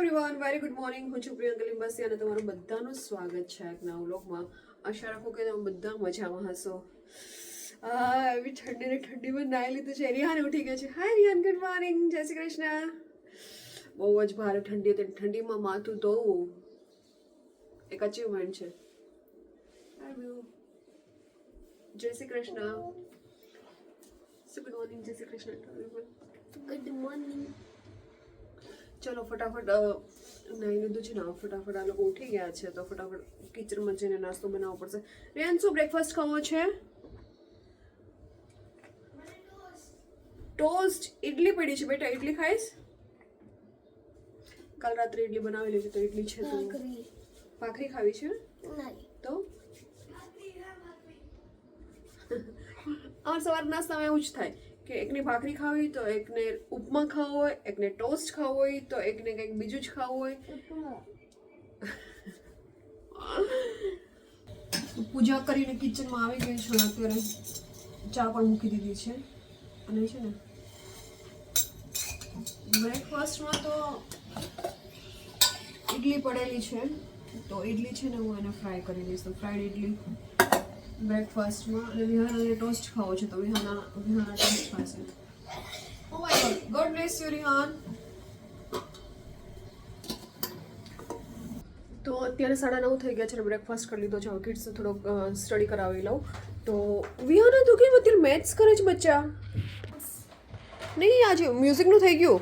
Everyone very good morning હું છું પ્રિયંકા લિંબાસી અને તમારું બધાનું સ્વાગત છે એક નવા વ્લોગમાં. આશા રાખું કે તમે બધા મજામાં હશો. એવી ઠંડી ને ઠંડીમાં નાહી લીધું છે. રિહાન ઉઠી ગયો છે. હાય રિહાન ગુડ મોર્નિંગ જય શ્રી કૃષ્ણ. બહુ જ ભારે ઠંડી હતી ઠંડીમાં માથું ધોવું એક અચીવમેન્ટ છે. જય શ્રી કૃષ્ણ. ગુડ મોર્નિંગ જય શ્રી કૃષ્ણ. ગુડ મોર્નિંગ ચલો ફટાફટ અ, નાહી લીધું છે ને ફટાફટ આ લોકો ઉઠી ગયા છે તો ફટાફટ કિચનમાં જઈને નાસ્તો બનાવવો પડશે રેન શું બ્રેકફાસ્ટ ખાવો છે ટોસ્ટ ઇડલી પડી છે બેટા ઇડલી ખાઈશ કાલ રાત્રે ઇડલી બનાવેલી છે તો ઇડલી છે તો ભાખરી ભાખરી ખાવી છે નહીં તો અમાર સવાર નાસ્તામાં એવું જ થાય કે એકને ભાખરી ખાવી તો એકને ઉપમા ખાવો હોય એકને ટોસ્ટ ખાવો હોય તો એકને કંઈક બીજું જ ખાવું હોય. પૂજા કરીને કિચનમાં આવી ગઈ છું. અત્યારે ચા પણ મૂકી દીધી છે. અને છે ને બ્રેકફાસ્ટમાં તો ઇડલી પડેલી છે. તો ઇડલી છે ને હું એને ફ્રાય કરી દઈશ. તો ફ્રાઈડ ઇડલી બ્રેકફાસ્ટમાં અને વિહાનાને ટોસ્ટ ખાવો છે તો વિહાના વિહાના ટોસ્ટ ખાશે ઓ my god god bless you Rihan તો અત્યારે સાડા નવ થઈ ગયા છે બ્રેકફાસ્ટ કરી લીધો છે. હવે કિડ્સને થોડોક સ્ટડી કરાવી લઉં. તો વિહાના તો કેમ અત્યારે મેથ્સ કરે છે બચ્ચા? નહીં આજે મ્યુઝિકનું થઈ ગયું?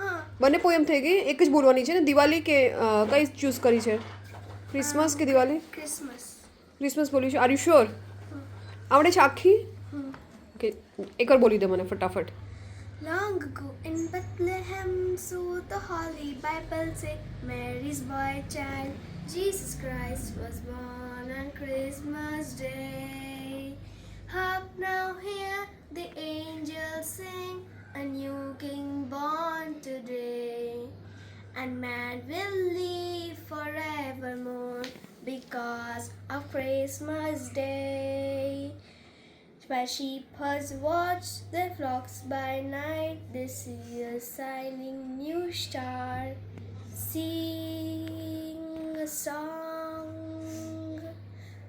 હા. બંને પોએમ થઈ ગઈ. એક જ બોલવાની છે ને દિવાળી કે કઈ ચૂઝ કરી છે? ક્રિસમસ કે દિવાળી? ક્રિસમસ ક્રિસમસ બોલી છે આર યુ શ્યોર આવડે છે આખી ઓકે એકવાર બોલી દે મને ફટાફટ Long ago in Bethlehem, so the Holy Bible say, Mary's boy child, Jesus Christ was born on Christmas Day. Hark now, hear the angels sing, a new King born today. And man will live forevermore because of Christmas Day. Where shepherds watch their flocks by night, they see a shining new star. Sing a song.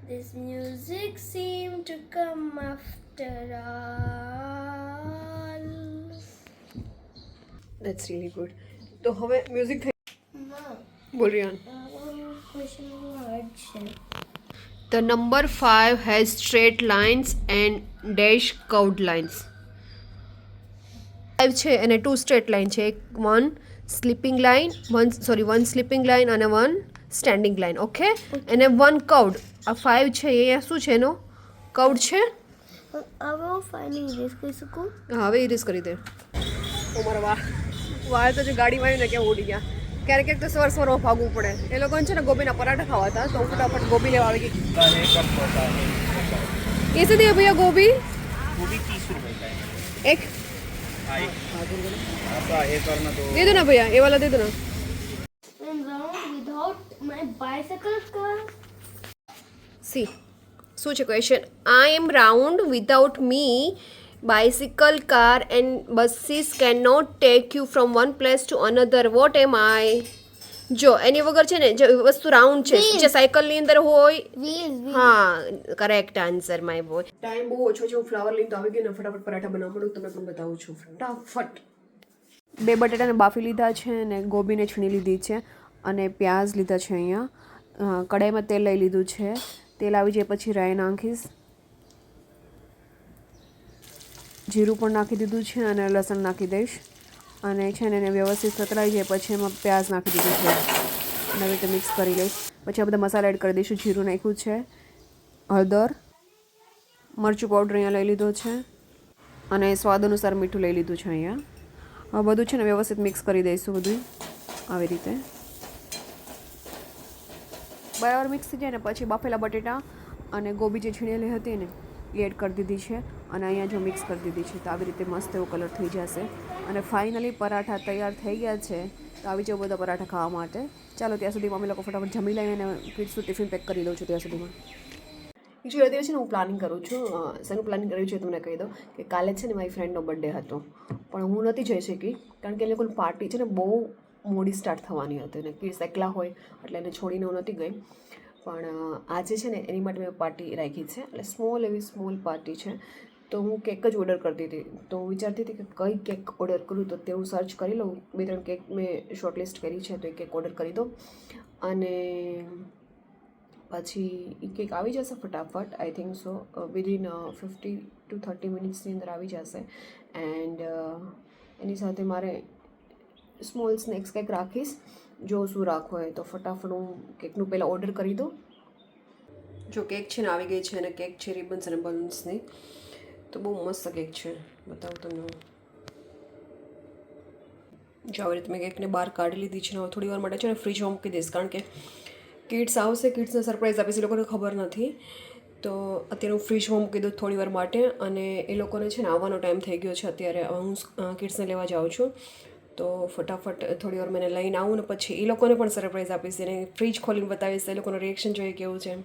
This music seemed to come after all. That's really good તો હવે music થઈ No, બોલ Riyan question word છે the number 5 has straight lines and dash curved lines 5 છે અને two straight line છે. એક one sleeping line one sorry one sleeping line અને વન સ્ટેન્ડિંગ લાઇન ઓકે અને વન કવડ આ ફાઇવ છે એ શું છે એનો? કવડ છે? હવે હું ફાઇનલી ઇરેઝ કરી શકું? હવે ઇરેઝ કરી દે. ઓ મારા વાહ વાળ તો જો ગાડીમાં ને ક્યાં ઉડી ગયા. ક્યારેક ક્યારેક તો સવાર સવારમાં ભાગવું પડે એ લોકોને છે ને ગોબીના પરાઠા ખાવા હતા તો હું ફટાફટ ગોબી લેવા આવી ગઈ का एक कप होता है कैसे दिया भैया गोभी वो भी तीस रुपए का है एक हाँ एक आपका एक करना तो दे दो ना भैया ये वाला दे दो ना And round without my bicycle car. C શું છે question I am round without me bicycle car and buses can not take you from one place to another what am I જો એની વગર છે ને જે વસ્તુ રાઉન્ડ છે. જે સાયકલની અંદર હોય Wheels, wheels. હા correct answer my boy time બહુ ઓછો છે હું ફ્લાવર લઈને તો આવી ગઈ ને ફટાફટ પરાઠા બનાવવા પડું તમને પણ બતાવું છું. ફટાફટ. બે બટાટાને બાફી લીધા છે અને ગોબીને છીણી લીધી છે અને પ્યાઝ લીધા છે અહીંયા. કડાઈમાં તેલ લઈ લીધું છે. તેલ આવી જાય પછી રાઈ નાખીશ. જીરું પણ નાખી દીધું છે અને લસણ નાખી દઈશ. અને છે ને એને વ્યવસ્થિત સતરાઈ જાય પછી એમાં પ્યાઝ નાખી દીધું છે. અને રીતે મિક્સ કરી લઈશ. પછી આ બધા મસાલા એડ કરી દઈશું. જીરું નાખ્યું છે. હળદર, મરચું પાવડર અહીંયા લઈ લીધો છે. અને સ્વાદ અનુસાર મીઠું લઈ લીધું છે અહીંયા. હવે બધું છે ને વ્યવસ્થિત મિક્સ કરી દઈશું બધું આવી રીતે. બરાબર મિક્સ થઈ જાય ને પછી બાફેલા બટેટા અને ગોબી જે છીણેલી હતી ને એ એડ કરી દીધી છે. અને અહીંયા જો મિક્સ કરી દીધી છે, તો આવી રીતે મસ્ત એવો કલર થઈ જશે. અને ફાઇનલી પરાઠા તૈયાર થઈ ગયા છે, તો આવી જાઓ બધા પરાઠા ખાવા માટે. ચાલો, ત્યાં સુધી મમ્મી લોકો ફટાફટ જમી લઈને કિડ્સનું ટિફિન પેક કરી દઉં છું ત્યાં સુધીમાં. એકચ્યુઅલી અત્યારે છે ને હું પ્લાનિંગ કરું છું શેનું પ્લાનિંગ કર્યું છે તમને કહી દઉં કે કાલે છે ને મારી ફ્રેન્ડનો બર્થડે હતો. પણ હું નથી જઈ શકી, કારણ કે એ લોકોની પાર્ટી છે ને બહુ મોડી સ્ટાર્ટ થવાની હતી અને કિડ્સ એકલા હોય, એટલે એને છોડીને હું નહોતી ગઈ. પણ આજે છે ને એની માટે મેં પાર્ટી રાખી છે, એટલે સ્મોલ એવી સ્મોલ પાર્ટી છે. તો હું કેક જ ઓર્ડર કરતી હતી. તો હું વિચારતી હતી કે કઈ કેક ઓર્ડર કરું, તો તે હું સર્ચ કરી લઉં. બે ત્રણ કેક મેં શોર્ટલિસ્ટ કરી છે, તો એ કેક ઓર્ડર કરી દો અને પછી એ કેક આવી જશે ફટાફટ I think so within fifty to thirty મિનિટ્સની અંદર આવી જશે. એન્ડ એની સાથે મારે સ્મોલ સ્નેક્સ કંઈક રાખીશ. જો શું રાખવું હોય તો ફટાફટ હું કેકનું પહેલાં ઓર્ડર કરી દઉં. જો કેક છે ને, આવી ગઈ છે અને કેક છે રિબન્સ અને બલૂન્સની તો બહુ મસ્ત કેક છે. બતાવું તમને. જો આવી રીતે મેં કેકને બહાર કાઢી લીધી છે ને હવે થોડી વાર માટે છે ને ફ્રીજમાં મૂકી દઈશ. કારણ કે કિડ્સ આવશે કિડ્સને સરપ્રાઈઝ આપીશ એ લોકોને ખબર નથી. તો અત્યારે હું ફ્રીજમાં મૂકી દઉં થોડી વાર માટે અને એ લોકોને છે ને આવવાનો ટાઈમ થઈ ગયો છે અત્યારે. હું કિડ્સને લેવા જાઉં છું. તો ફટાફટ થોડી વાર મને લઈને આવું ને પછી એ લોકોને પણ સરપ્રાઈઝ આપીશ. અને ફ્રીજ ખોલીને બતાવીશ એ લોકોનું રિએક્શન જોઈએ કેવું છે.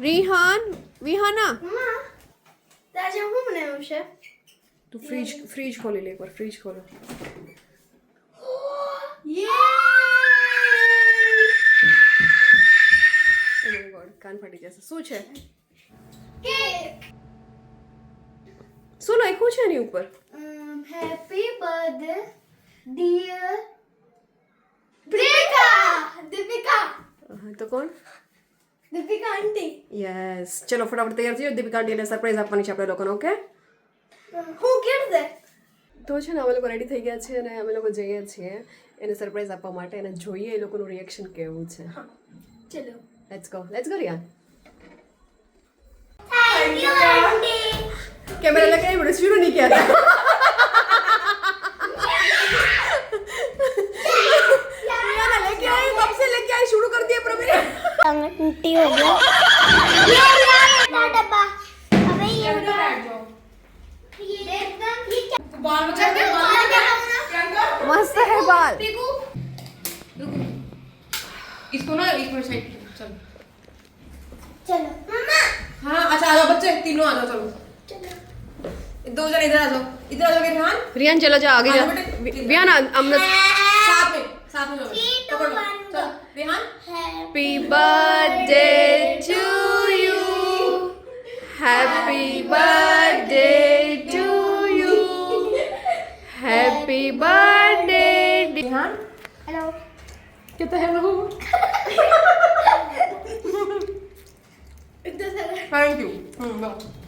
રિહાન વિહાના? તાજે હું બનાવ્યું છે તું ફ્રીજ ફ્રીજ ખોલી લે એકવાર ફ્રીજ ખોલો કાન ફાટી જશે શું છે શું લખ્યું છે એની ઉપર હેપી બર્થડે ડિયર દીપિકા હા, તો કોણ દીપિકા આંટી યસ ચલો ફટાફટ તૈયાર થઈ જાઓ દીપિકા આંટીને સરપ્રાઈઝ આપવાની છે આપણે લોકોને ઓકે હું કેમ દે તો છે ને અમે લોકો રેડી થઈ ગયા છે અને અમે લોકો જઈએ છીએ એને સરપ્રાઈઝ આપવા માટે અને જોઈએ એ લોકોનું રિએક્શન કેવું છે ચલો let's go let's go Riya thank you aunty camera लग रहा है बड़ा शुरू नहीं किया था रियाना लेके आई कब से लेके आई शुरू कर दिया प्रवीण आंटी हो गया। डब्बा अबे ये ये एकदम ये क्या बाल बचा के मस्त है बाल। इसको ना एक मिनट साइड चलो। चलो। मम्मा हाँ अच्छा आ जाओ बच्चे तीनों आ जाओ चलो। चलो दो जन इधर आ जाओ। इधर आ जाओ रिहान। रियान चलो जा आगे जा। हमने साथ में साथ में जाओ। Three, two, पकड़ो one, चलो Rihan happy birthday to you happy birthday to you happy birthday Rihan hello कितना है लोगों इधर से थैंक यू हम्म जाओ Thank you for watching